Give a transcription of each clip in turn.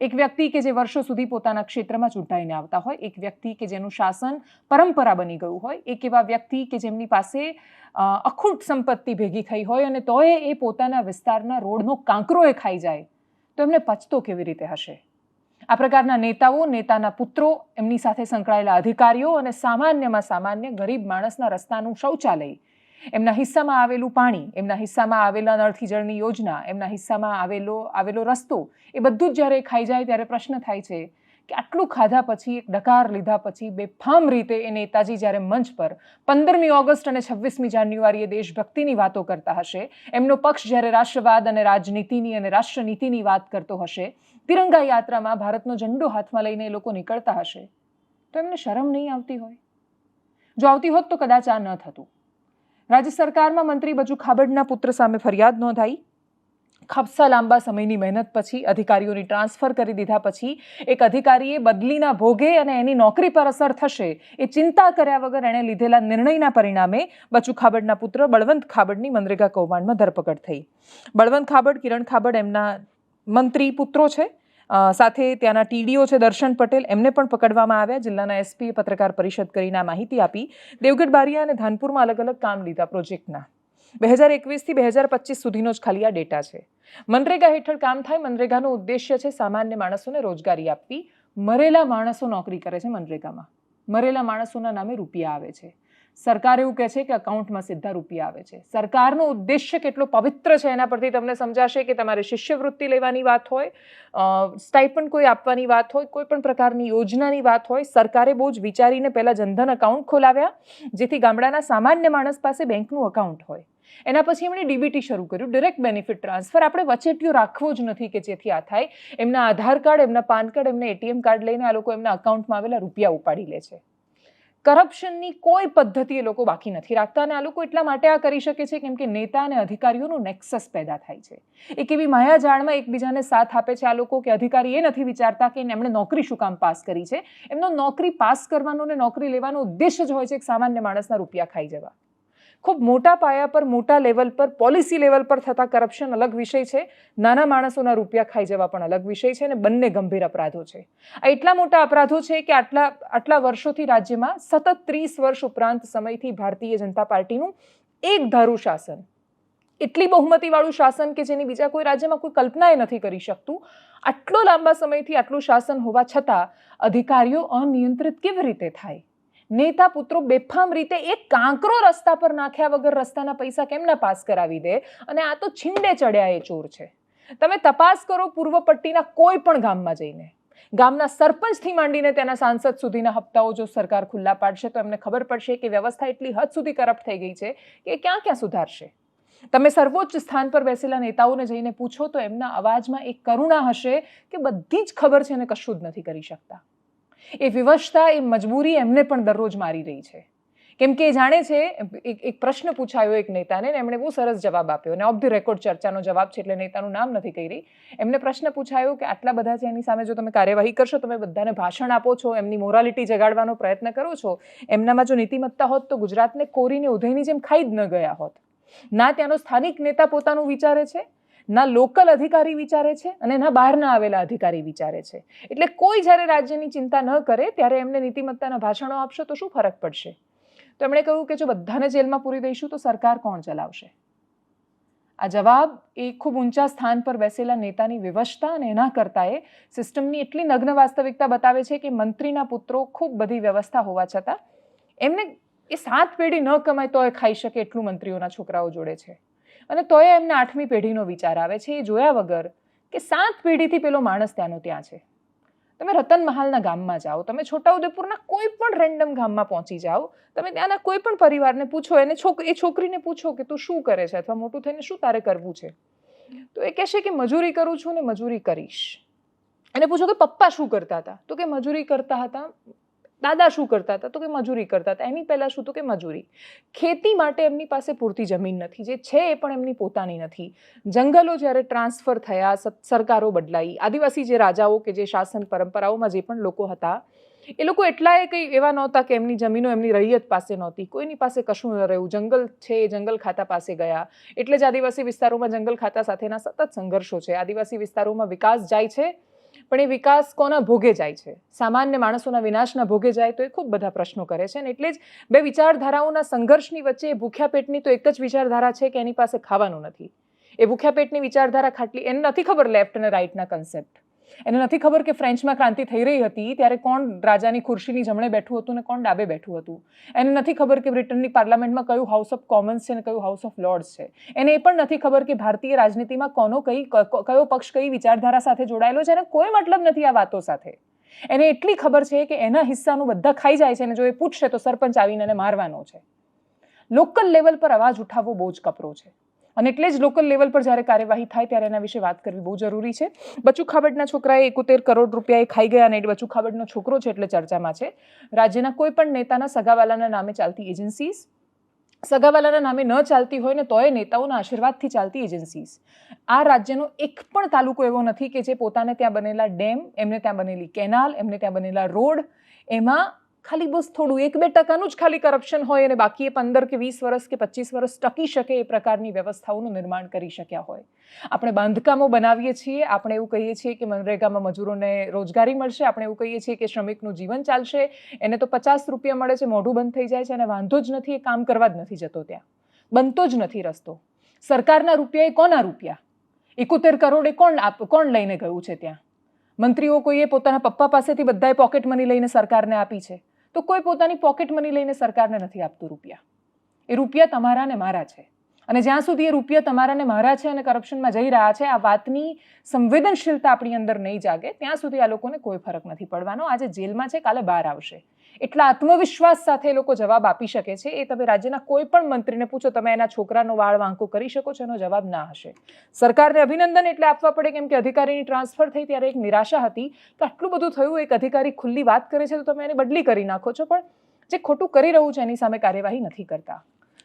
એક વ્યક્તિ કે જે વર્ષો સુધી પોતાના ક્ષેત્રમાં ચૂંટાઈને આવતા હોય, એક વ્યક્તિ કે જેનું શાસન પરંપરા બની ગયું હોય, એક એવા વ્યક્તિ કે જેમની પાસે અખૂટ સંપત્તિ ભેગી થઈ હોય અને તોય એ પોતાના વિસ્તારના રોડનો કાંકરો એ ખાઈ જાય, તો એમને પચતો કેવી રીતે હશે? આ પ્રકારના નેતાઓ, નેતાના પુત્રો, એમની સાથે સંકળાયેલા અધિકારીઓ અને સામાન્યમાં સામાન્ય ગરીબ માણસના રસ્તાનું શૌચાલય એમના હિસ્સામાં આવેલું પાણી, એમના હિસ્સામાં આવેલા નળથી જળની યોજના, એમના હિસ્સામાં આવેલો આવેલો રસ્તો, એ બધું જ જ્યારે ખાઈ જાય ત્યારે પ્રશ્ન થાય છે કે આટલું ખાધા પછી, ડકાર લીધા પછી, બેફામ રીતે એ નેતાજી જ્યારે મંચ પર પંદરમી ઓગસ્ટ અને છવ્વીસમી જાન્યુઆરીએ દેશભક્તિની વાતો કરતા હશે, એમનો પક્ષ જ્યારે રાષ્ટ્રવાદ અને રાજનીતિની અને રાષ્ટ્રનીતિની વાત કરતો હશે, તિરંગા યાત્રામાં ભારતનો ઝંડો હાથમાં લઈને એ લોકો નીકળતા હશે, તો એમને શરમ નહીં આવતી હોય? જો આવતી હોત તો કદાચ આ ન થતું. રાજ્ય સરકારમાં મંત્રી બજુ ખાબડના પુત્ર સામે ફરિયાદ નોંધાઈ. ખપસા લાંબા સમયની મહેનત પછી અધિકારીઓની ટ્રાન્સફર કરી દીધા પછી એક અધિકારીએ બદલીના ભોગે અને એની નોકરી પર અસર થશે એ ચિંતા કર્યા વગર એણે લીધેલા નિર્ણયના પરિણામે બચુ ખાબડના પુત્ર બળવંત ખાબડની મનરેગા કૌભાંડમાં ધરપકડ થઈ. બળવંત ખાબડ કિરણ ખાબડ એમના મંત્રી પુત્રો છે. સાથે ત્યાંના ટીડીઓ છે દર્શન પટેલ, એમને પણ પકડવામાં આવ્યા. જિલ્લાના એસપીએ પત્રકાર પરિષદ કરીને આ માહિતી આપી. દેવગઢ, બારિયા અને ધાનપુરમાં અલગ અલગ કામ લીધા પ્રોજેક્ટના. બે હજાર એકવીસથી બે હજાર પચીસ સુધીનો જ ખાલી આ ડેટા છે. મનરેગા હેઠળ કામ થાય મનરેગાનો ઉદ્દેશ્ય છે સામાન્ય માણસોને રોજગારી આપવી. મરેલા માણસો નોકરી કરે છે મનરેગામાં. મરેલા માણસોના નામે રૂપિયા આવે છે. સરકાર એવું કહે છે કે અકાઉન્ટમાં સીધા રૂપિયા આવે છે. સરકારનો ઉદ્દેશ્ય કેટલો પવિત્ર છે એના પરથી તમને સમજાશે કે તમારે શિષ્યવૃત્તિ લેવાની વાત હોય સ્ટાઇપન્ડ કોઈ આપવાની વાત હોય, કોઈ પણ પ્રકારની યોજનાની વાત હોય, સરકારે બહુ જ વિચારીને પહેલાં જનધન અકાઉન્ટ ખોલાવ્યા, જેથી ગામડાના સામાન્ય માણસ પાસે બેંકનું અકાઉન્ટ હોય. એના પછી એમણે ડીબીટી શરૂ કર્યું ડિરેક્ટ બેનિફિટ ટ્રાન્સફર આપણે વચેટીઓ રાખવો જ નથી કે જેથી આ થાય. એમના આધાર કાર્ડ, એમના પાન કાર્ડ, એમના એટીએમ કાર્ડ લઈને આ લોકો એમના અકાઉન્ટમાં આવેલા રૂપિયા ઉપાડી લે છે. કરપ્શનની કોઈ પદ્ધતિ એ લોકો બાકી નથી રાખતા અને આ લોકો એટલા માટે આ કરી શકે છે કેમ કે નેતા અને અધિકારીઓનું નેક્સસ પેદા થાય છે. એક એવી માયાજાળમાં એકબીજાને સાથ આપે છે આ લોકો કે અધિકારી એ નથી વિચારતા કે એમણે નોકરી શું કામ પાસ કરી છે. એમનો નોકરી પાસ કરવાનો અને નોકરી લેવાનો ઉદ્દેશ્ય જ હોય છે એક સામાન્ય માણસના રૂપિયા ખાઈ જવા. ખૂબ મોટા પાયા પર, મોટા લેવલ પર પોલિસી લેવલ પર થતા કરપ્શન અલગ વિષય છે. નાના માણસોના રૂપિયા ખાઈ જવા પણ અલગ વિષય છે અને બંને ગંભીર અપરાધો છે. આ એટલા મોટા અપરાધો છે કે આટલા આટલા વર્ષોથી રાજ્યમાં સતત ત્રીસ વર્ષ ઉપરાંત સમયથી ભારતીય જનતા પાર્ટીનું એક ધારું શાસન. એટલી બહુમતીવાળું શાસન કે જેની બીજા કોઈ રાજ્યમાં કોઈ કલ્પનાએ નથી કરી શકતું. આટલો લાંબા સમયથી આટલું શાસન હોવા છતાં અધિકારીઓ અનિયંત્રિત કેવી રીતે થાય? નેતા પુત્રો બેફામ રીતે એક કાંકરો રસ્તા પર નાખ્યા વગર રસ્તાના પૈસા કેમ ના પાસ કરાવી દે? અને આ તો છીંડે ચડ્યા એ ચોર છે. તમે તપાસ કરો પૂર્વ પટ્ટીના કોઈ પણ ગામમાં જઈને. ગામના સરપંચથી માંડીને તેના સાંસદ સુધીના હપ્તાઓ જો સરકાર ખુલ્લા પાડશે તો એમને ખબર પડશે કે વ્યવસ્થા એટલી હદ સુધી કરપ્ટ થઈ ગઈ છે કે ક્યાં ક્યાં સુધારશે. તમે સર્વોચ્ચ સ્થાન પર બેસેલા નેતાઓને જઈને પૂછો તો એમના અવાજમાં એક કરુણા હશે કે બધી જ ખબર છે અને કશું જ નથી કરી શકતા. એ વિવશતા એ મજબૂરી એમને પણ દરરોજ મારી રહી છે. કેમ કે એ જાણે છે, એક એક પ્રશ્ન પૂછાયો એક નેતાને ને એમણે બહુ સરસ જવાબ આપ્યો અને ઓફ ધી રેકોર્ડ ચર્ચાનો જવાબ છે એટલે નેતાનું નામ નથી કહી રહી. એમને પ્રશ્ન પૂછાયો કે આટલા બધા છે એની સામે જો તમે કાર્યવાહી કરશો, તમે બધાને ભાષણ આપો છો, એમની મોરાલિટી જગાડવાનો પ્રયત્ન કરો છો, એમનામાં જો નીતિમત્તા હોત તો ગુજરાતને કોરીને ઉધઈની જેમ ખાઈ જ ન ગયા હોત. ના, ત્યાંનો સ્થાનિક નેતા પોતાનું વિચારે છે? ના લોકલ અધિકારી વિચારે છે અને ના બહારના આવેલા અધિકારી વિચારે છે. એટલે કોઈ જ્યારે રાજ્યની ચિંતા ન કરે, ત્યારે એમને નીતિમત્તાના ભાષણો આપશો તો શું ફરક પડશે? તો એમણે કહ્યું કે જો બધાને જેલમાં પૂરી દઈશું તો સરકાર કોણ ચલાવશે? આ જવાબ એ ખૂબ ઊંચા સ્થાન પર બેસેલા નેતાની વિવશતા અને એના કરતાં એ સિસ્ટમની એટલી નગ્ન વાસ્તવિકતા બતાવે છે કે મંત્રીના પુત્રો ખૂબ બધી વ્યવસ્થા હોવા છતાં એમને એ સાત પેઢી ન કમાય તો એ ખાઈ શકે એટલું મંત્રીઓના છોકરાઓ જોડે છે. અને તોય એમને આઠમી પેઢીનો વિચાર આવે છે, એ જોયા વગર કે સાત પેઢીથી પેલો માણસ ત્યાંનો ત્યાં છે. તમે રતન મહાલના ગામમાં જાઓ, તમે છોટાઉદેપુરના કોઈ પણ રેન્ડમ ગામમાં પહોંચી જાઓ, તમે ત્યાંના કોઈ પણ પરિવારને પૂછો, એને છોક, એ છોકરીને પૂછો કે તું શું કરે છે અથવા મોટું થઈને શું તારે કરવું છે? તો એ કહેશે કે મજૂરી કરું છું ને મજૂરી કરીશ. એને પૂછો કે પપ્પા શું કરતા હતા? તો કે મજૂરી કરતા હતા દાદા શું કરતા હતા? તો કે મજૂરી કરતા હતા. એની પહેલાં શું? તો કે મજૂરી. ખેતી માટે એમની પાસે પૂરતી જમીન નથી. જે છે એ પણ એમની પોતાની નથી. જંગલો જ્યારે ટ્રાન્સફર થયા સરકારો બદલાઈ. આદિવાસી જે રાજાઓ કે જે શાસન પરંપરાઓમાં જે પણ લોકો હતા, એ લોકો એટલાય કંઈ એવા નહોતા કે એમની જમીનો એમની રૈયત પાસે નહોતી. કોઈની પાસે કશું ન રહ્યું. જંગલ છે એ જંગલ ખાતા પાસે ગયા. એટલે જ આદિવાસી વિસ્તારોમાં જંગલ ખાતા સાથેના સતત સંઘર્ષો છે. આદિવાસી વિસ્તારોમાં વિકાસ જાય છે પણ એ વિકાસ કોના ભોગે જાય છે? સામાન્ય માણસોના વિનાશના ભોગે જાય તો એ ખૂબ બધા પ્રશ્નો કરે છે. અને એટલે જ બે વિચારધારાઓના સંઘર્ષની વચ્ચે એ ભૂખ્યા પેટની તો એક જ વિચારધારા છે કે એની પાસે ખાવાનું નથી. એ ભૂખ્યા પેટની વિચારધારા ખાટલી, એને નથી ખબર લેફ્ટ અને રાઇટના કન્સેપ્ટ એને નથી ખબર કે ફ્રેન્ચમાં ક્રાંતિ થઈ રહી હતી, ત્યારે કોણ રાજાની ખુરશીની જમણે બેઠું હતું ને કોણ ડાબે બેઠું હતું? એને નથી ખબર કે બ્રિટનની પાર્લામેન્ટમાં કયું હાઉસ ઓફ કોમન્સ છે અને કયું હાઉસ ઓફ લોર્ડ્સ છે. એને એ પણ નથી ખબર કે ભારતીય રાજનીતિમાં કોનો કઈ કયો પક્ષ કઈ વિચારધારા સાથે જોડાયેલો છે અને કોઈ મતલબ નથી આ વાતો સાથે. એને એટલી ખબર છે કે એના હિસ્સાનું બધા ખાઈ જાય છે અને જો એ પૂછશે તો સરપંચ આવીને એને મારવાનો છે. લોકલ લેવલ પર અવાજ ઉઠાવવો બહુ જ કપરો છે. અને એટલે જ લોકલ લેવલ પર જ્યારે કાર્યવાહી થાય ત્યારે એના વિશે વાત કરવી બહુ જરૂરી છે. બચુ ખાબડના છોકરાએ એકોતેર કરોડ રૂપિયા ખાઈ ગયા અને બચુ ખાબડનો છોકરો છે એટલે ચર્ચામાં છે. રાજ્યના કોઈ પણ નેતાના સગાવાલાના નામે ચાલતી એજન્સીઝ સગાવાલાના નામે ન ચાલતી હોય ને તોય નેતાઓના આશીર્વાદથી ચાલતી એજન્સીઝ આ રાજ્યનો એક પણ તાલુકો એવો નથી કે જે પોતાને ત્યાં બનેલા ડેમ, એમને ત્યાં બનેલી કેનાલ, એમને ત્યાં બનેલા રોડ, એમાં ખાલી બસ થોડું, એક બે ટકાનું જ ખાલી કરપ્શન હોય અને બાકી એ પંદર કે વીસ વર્ષ કે પચીસ વર્ષ ટકી શકે એ પ્રકારની વ્યવસ્થાઓનું નિર્માણ કરી શક્યા હોય. આપણે બાંધકામો બનાવીએ છીએ, આપણે એવું કહીએ છીએ કે મનરેગામાં મજૂરોને રોજગારી મળશે, આપણે એવું કહીએ છીએ કે શ્રમિકનું જીવન ચાલશે, એને તો પચાસ રૂપિયા મળે છે, મોઢું બંધ થઈ જાય છે અને વાંધો જ નથી, એ કામ કરવા જ નથી જતો ત્યાં. બનતો જ નથી રસ્તો. સરકારના રૂપિયા એ કોના રૂપિયા? એકોતેર કરોડ એ કોણ કોણ લઈને ગયું છે ત્યાં? મંત્રીઓ કોઈએ પોતાના પપ્પા પાસેથી બધાએ પોકેટ મની લઈને સરકારને આપી છે. તો કોઈ પોતાની પોકેટ મની લઈને સરકારને નથી આપતું રૂપિયા. એ રૂપિયા તમારા ને મારા છે. અને જ્યાં સુધી એ રૂપિયા તમારા ને મારા છે અને કરપ્શનમાં જઈ રહ્યા છે, આ વાતની સંવેદનશીલતા આપણી અંદર નહીં જાગે, ત્યાં સુધી આ લોકોને કોઈ ફરક નથી પડવાનો. આજે જેલમાં છે, કાલે બહાર આવશે. એટલા આત્મવિશ્વાસ સાથે એ લોકો જવાબ આપી શકે છે. એ તમે રાજ્યના કોઈ પણ મંત્રીને પૂછો, તમે એના છોકરાનો વાળ વાંકો કરી શકો છો, એનો જવાબ ના હશે. સરકારને અભિનંદન એટલે આપવા પડે કેમ કે અધિકારીની ટ્રાન્સફર થઈ ત્યારે એક નિરાશા હતી કે આટલું બધું થયું, એક અધિકારી ખુલ્લી વાત કરે છે તો તમે એને બદલી કરી નાખો છો. પણ જે ખોટું કરી રહ્યું છે, એની સામે કાર્યવાહી નથી કરતા.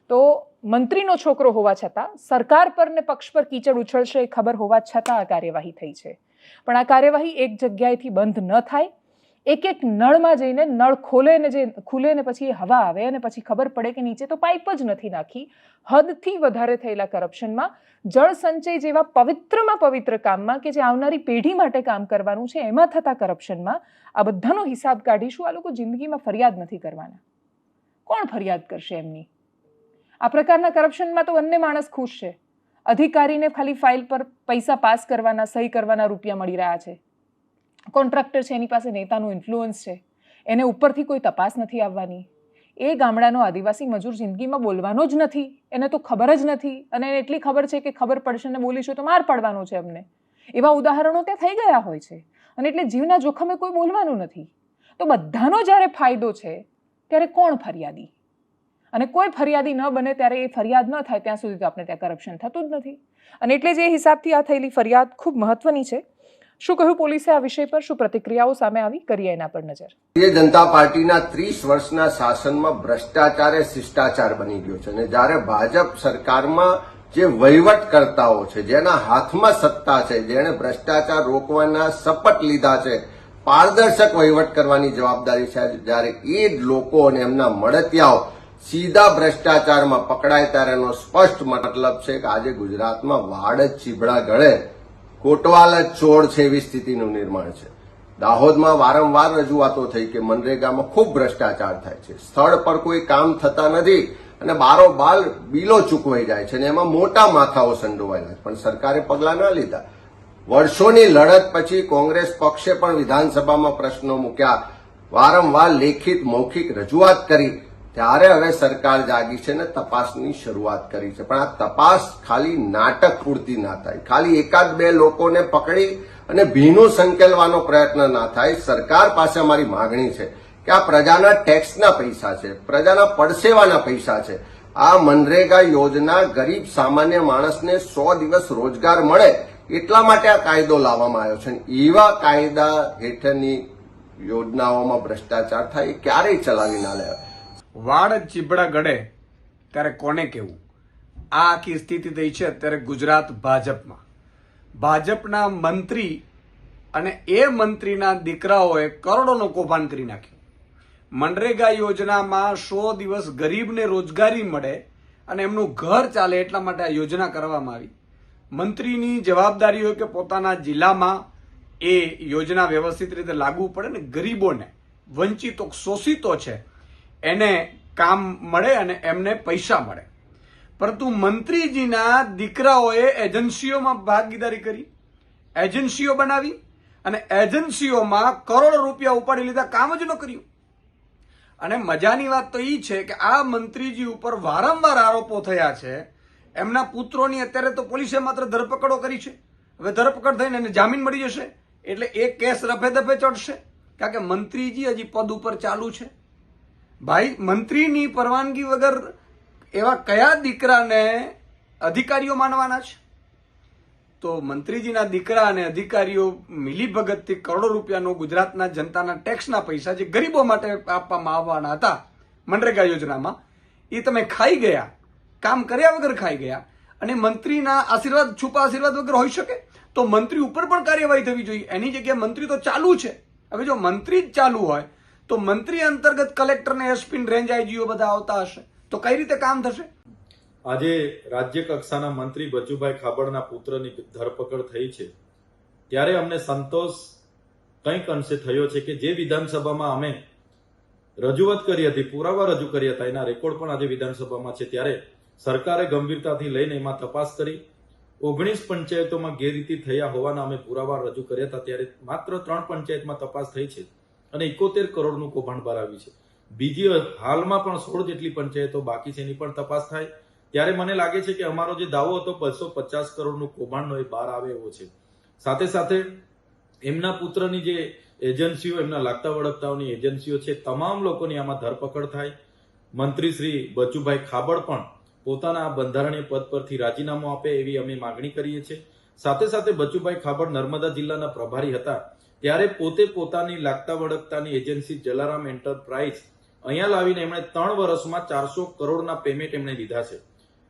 તો મંત્રીનો છોકરો હોવા છતાં, સરકાર પર ને પક્ષ પર કીચડ ઉછળશે એ ખબર હોવા છતાં આ કાર્યવાહી થઈ છે. પણ આ કાર્યવાહી એક જગ્યાએથી બંધ ન થાય. એક એક નળમાં જઈને નળ ખોલે ને જે ખુલે ને પછી હવા આવે અને પછી ખબર પડે કે નીચે તો પાઇપ જ નથી નાખી. હદથી વધારે થયેલા કરપ્શનમાં જળ સંચય જેવા પવિત્રમાં પવિત્ર કામમાં કે જે આવનારી પેઢી માટે કામ કરવાનું છે, એમાં થતા કરપ્શનમાં આ બધાનો હિસાબ કાઢીશું. આ લોકો જિંદગીમાં ફરિયાદ નથી કરવાના. કોણ ફરિયાદ કરશે એમની? આ પ્રકારના કરપ્શનમાં તો બંને માણસ ખુશ છે. અધિકારીને ખાલી ફાઇલ પર પૈસા પાસ કરવાના, સહી કરવાના રૂપિયા મળી રહ્યા છે. કોન્ટ્રાક્ટર છે, એની પાસે નેતાનું ઇન્ફ્લુઅન્સ છે. એને ઉપરથી કોઈ તપાસ નથી આવવાની. એ ગામડાનો આદિવાસી મજૂર જિંદગીમાં બોલવાનો જ નથી. એને તો ખબર જ નથી. અને એને એટલી ખબર છે કે ખબર પડશે ને બોલીશું તો માર પડવાનો છે અમને. એવા ઉદાહરણો ત્યાં થઈ ગયા હોય છે. અને એટલે જીવના જોખમે કોઈ બોલવાનું નથી. તો બધાનો જ્યારે ફાયદો છે, ત્યારે કોણ ફરિયાદી? અને કોઈ ફરિયાદી ન બને ત્યારે એ ફરિયાદ ન થાય ત્યાં સુધી તો આપણે ત્યાં કરપ્શન થતું જ નથી. અને એટલે જ હિસાબથી આ થયેલી ફરિયાદ ખૂબ મહત્વની છે. શું કહ્યું પોલીસે આ વિષય પર? શું પ્રતિક્રિયાઓ સામે આવી? કરીએ એના પર નજર. ભારતીય જનતા પાર્ટીના ત્રીસ વર્ષના શાસનમાં ભ્રષ્ટાચાર એ શિષ્ટાચાર બની ગયો છે. અને જ્યારે ભાજપ સરકારમાં જે વહીવટકર્તાઓ છે, જેના હાથમાં સત્તા છે, જેણે ભ્રષ્ટાચાર રોકવાના શપથ લીધા છે, પારદર્શક વહીવટ કરવાની જવાબદારી છે. જ્યારે એ જ લોકો અને એમના મળતિયાઓ સીધા ભ્રષ્ટાચારમાં પકડાય ત્યારે એનો સ્પષ્ટ મતલબ છે કે આજે ગુજરાતમાં વાડ જ ચીબડા ગળે, કોટવાલ જ ચોર છે એવી સ્થિતિનું નિર્માણ છે. દાહોદમાં વારંવાર રજૂઆતો થઈ કે મનરેગામાં ખૂબ ભ્રષ્ટાચાર થાય છે. સ્થળ પર કોઈ કામ થતા નથી અને બારોબાર બિલો ચૂકવાઈ જાય છે અને એમાં મોટા માથાઓ સંડોવાયેલા પણ સરકારે પગલાં ના લીધા. વર્ષોની લડત પછી કોંગ્રેસ પક્ષે પણ વિધાનસભામાં પ્રશ્નો મૂક્યા. વારંવાર લેખિત મૌખિક રજૂઆત કરી. ત્યારે હવે સરકાર જાગી છે ને તપાસની શરૂઆત કરી છે. પણ આ તપાસ ખાલી નાટક પૂરતી ના થાય. ખાલી એકાદ બે લોકોને પકડી અને ભીનું સંકેલવાનો પ્રયત્ન ના થાય. સરકાર પાસે અમારી માગણી છે કે આ પ્રજાના ટેક્સના પૈસા છે, પ્રજાના પડસેવાના પૈસા છે. આ મનરેગા યોજના ગરીબ સામાન્ય માણસને સો દિવસ રોજગાર મળે એટલા માટે આ કાયદો લાવવામાં આવ્યો છે. એવા કાયદા હેઠળની યોજનાઓમાં ભ્રષ્ટાચાર થાય એ ક્યારેય ચલાવી ના લેવાય. વાડ ચીબડા ગળે ત્યારે કોને કેવું આ આખી સ્થિતિ થઈ છે અત્યારે ગુજરાત ભાજપમાં. ભાજપના મંત્રી અને એ મંત્રીના દીકરાઓએ કરોડોનો કૌભાંડ કરી નાખ્યું. મનરેગા યોજનામાં સો દિવસ ગરીબને રોજગારી મળે અને એમનું ઘર ચાલે એટલા માટે આ યોજના કરવામાં આવી. મંત્રીની જવાબદારી હોય કે પોતાના જિલ્લામાં એ યોજના વ્યવસ્થિત રીતે લાગુ પડે ને ગરીબોને વંચિતો શોષિતો છે એને કામ મળે અને એમને પૈસા મળે. પરંતુ મંત્રીજીના દીકરાઓએ એજન્સીઓમાં ભાગીદારી કરી, એજન્સીઓ બનાવી અને એજન્સીઓમાં કરોડો રૂપિયા ઉપાડી લીધા, કામ જ ન કર્યું. અને મજાની વાત તો એ છે કે આ મંત્રીજી ઉપર વારંવાર આરોપો થયા છે. એમના પુત્રોની અત્યારે તો પોલીસે માત્ર ધરપકડો કરી છે. હવે ધરપકડ થઈને એને જામીન મળી જશે. એટલે એ કેસ રફે દફે ચડશે. કારણ કે મંત્રીજી હજી પદ ઉપર ચાલુ છે. ભાઈ, મંત્રીની પરવાનગી વગર એવા કયા દીકરાને અધિકારીઓ માનવાના છે? તો મંત્રીજીના દીકરા અને અધિકારીઓ મિલીભગતથી કરોડો રૂપિયાનો ગુજરાતના જનતાના ટેક્સના પૈસા જે ગરીબો માટે આપવામાં આવવાના હતા મનરેગા યોજનામાં, એ તમે ખાઈ ગયા, કામ કર્યા વગર ખાઈ ગયા અને મંત્રીના આશીર્વાદ, છુપા આશીર્વાદ વગર હોઈ શકે? તો મંત્રી ઉપર પણ કાર્યવાહી થવી જોઈએ. એની જગ્યાએ મંત્રી તો ચાલુ છે. હવે જો મંત્રી જ ચાલુ હોય તો મંત્રી અંતર્ગત કલેક્ટર ને એસપી રેન્જ આઈજીઓ બધા આવતા હશે? તો કઈ રીતે કામ થશે? આજે રાજ્ય કક્ષાના મંત્રી બચુભાઈ ખાબડના પુત્રની ધરપકડ થઈ છે. ત્યારે અમને સંતોષ કંઈક અંશે થયો છે કે જે વિધાનસભામાં અમે રજૂઆત કરી હતી, પુરાવા રજૂ કર્યા હતા, એના રેકોર્ડ પણ આજે વિધાનસભામાં છે. ત્યારે સરકારે ગંભીરતાથી લઈને એમાં તપાસ કરી. ઓગણીસ પંચાયતોમાં ગેરરીતિ થયા હોવાના અમે પુરાવા રજૂ કર્યા હતા. ત્યારે માત્ર ત્રણ પંચાયતમાં તપાસ થઈ છે. અને એકોતેર કરોડનું કૌભાંડ બહાર આવ્યું છે. બીજી હાલમાં પણ સોળ જેટલી પંચાયતો બાકી છે એની પણ તપાસ થાય. ત્યારે મને લાગે છે કે અમારો જે દાવો હતો, બસો પચાસ કરોડનું કૌભાંડનો એ બહાર આવે એવો છે. સાથે સાથે એમના પુત્રની જે એજન્સીઓ, એમના લાગતા વળગતાઓની એજન્સીઓ છે, તમામ લોકોની આમાં ધરપકડ થાય. મંત્રી શ્રી બચુભાઈ ખાબડ પણ પોતાના બંધારણીય પદ પરથી રાજીનામું આપે એવી અમે માગણી કરીએ છીએ. સાથે સાથે બચુભાઈ ખાબડ નર્મદા જિલ્લાના પ્રભારી હતા. ત્યારે પોતે પોતાની લાગતા વળગતાની એજન્સી જલારામ એન્ટરપ્રાઇઝ અહીંયા લાવીને એમણે ત્રણ વર્ષમાં ચારસો કરોડના પેમેન્ટ એમણે લીધા છે.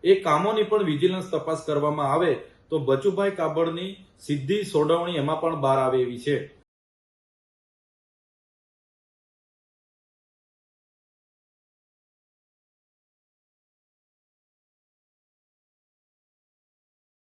એ કામોની પણ વિજિલન્સ તપાસ કરવામાં આવે તો બચુભાઈ કાબડની સીધી સોડવણી એમાં પણ બહાર આવે એવી છે.